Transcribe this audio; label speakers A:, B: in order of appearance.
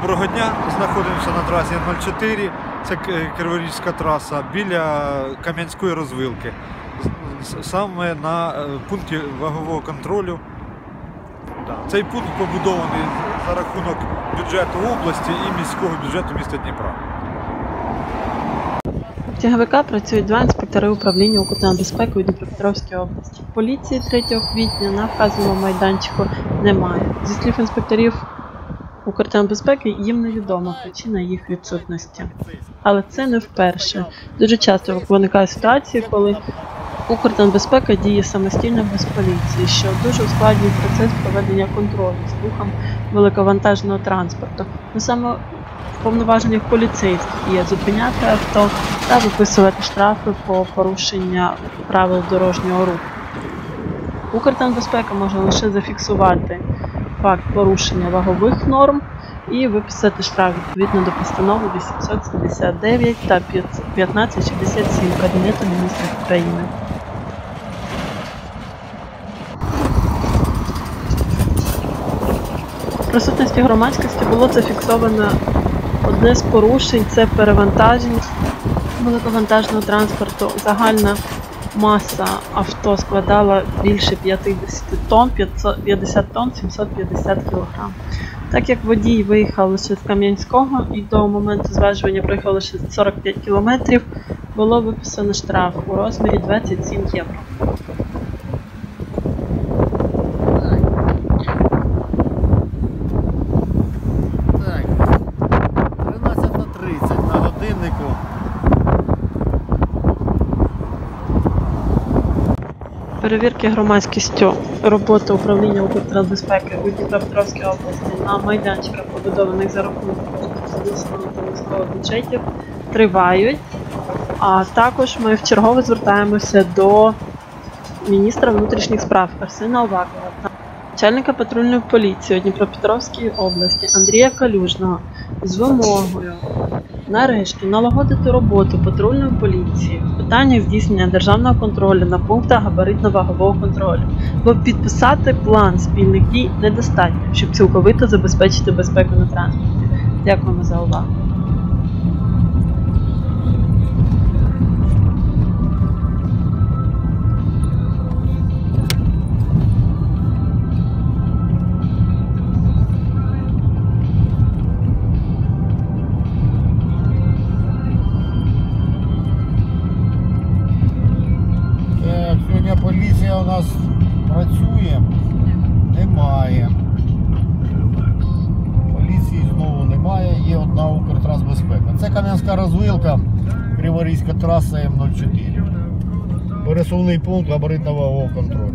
A: Доброго дня. Знаходимося на трасі 04. Це К- Криворізька траса біля Кам'янської розвилки. Саме на е, пункті вагового контролю. Цей пункт побудований за рахунок бюджету області і міського бюджету міста Дніпра.
B: В ТГВК працюють два інспектори управління укриттям безпеки у Дніпропетровській області. Поліції 3 квітня на вказаному майданчику немає. Зі слів інспекторів укриттям безпеки їм невідома причина їх відсутності. Але це не вперше. Дуже часто виникають ситуації, коли Укртан безпека діє самостійно без поліції, що дуже ускладнює процес проведення контролю з рухом великовантажного транспорту. Ну саме в повноваженнях поліцейських є зупиняти авто та виписувати штрафи по порушення правил дорожнього руху. Укртранбезпека може лише зафіксувати факт порушення вагових норм і виписати штраф відповідно до постанови 879 та 1567 Кабінету міністрів України. Присутності громадськості було зафіксовано одне з порушень це перевантаження великовантажного транспорту. Загальна маса авто складала більше 50 тонн, 50 тонн 750 кг. Так як водій виїхав лише з Кам'янського і до моменту зважування проїхав лише 45 км, було виписано штраф у розмірі 27 євро.
C: Так, 13.30 на годиннику.
B: Перевірки громадськістю роботи управління Укртрансбезпеки у Дніпропетровській області на майданчиках, побудованих за рахунок міського бюджетів, тривають. А також ми вчергове звертаємося до міністра внутрішніх справ Арсена Овакова та начальника патрульної поліції у Дніпропетровській області Андрія Калюжного з вимогою нарешті налагодити роботу патрульної поліції в питаннях здійснення державного контролю на пунктах габаритно-вагового контролю, бо підписати план спільних дій недостатньо, щоб цілковито забезпечити безпеку на транспорті. Дякуємо за увагу.
C: У нас працює. Немає. Поліції знову немає, є одна Укртрансбезпека. Це Кам'янська розвилка, Криворізька траса М04. Пересувний пункт габаритно-вагового контролю.